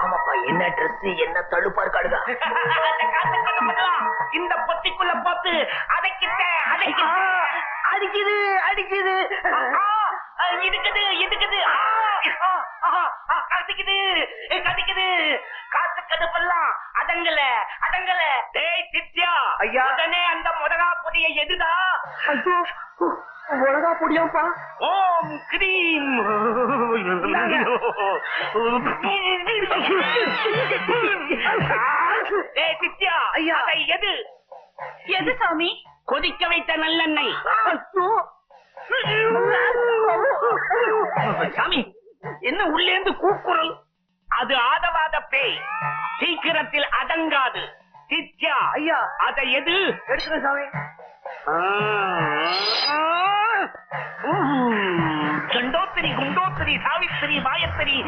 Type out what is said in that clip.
ஆமாப்பா என்ன ட்ரெஸ் என்ன தழுப்பா இருக்காடுங்க. இந்த பொத்திக்குள்ள போட்டு அடைக்கிட்ட அடைக்கிட்ட. அடிக்குது அடிக்குது. இடுக்குது இடுக்குது. கடிக்குது கடிக்குது. காத்து கடுப்பெல்லாம் அதங்கல அதங்கல டேய் சித்தியா ஐயா. உடனே அந்த முதகா பொடிய ஐயோ மிளகா பொடியாப்பா ஓம் கிரீம். எது? எது சாமி? கொதிக்க வைத்த நல்லெண்ணெய். சாமி என்ன உள்ளேந்து கூக்குரல்? அது ஆதவாத பேய். சீக்கிரத்தில் அடங்காது. சித்யா ஐயா. அதை எது? எடுத்துங்க சாமி. स्तोत्री सावित्री गायत्री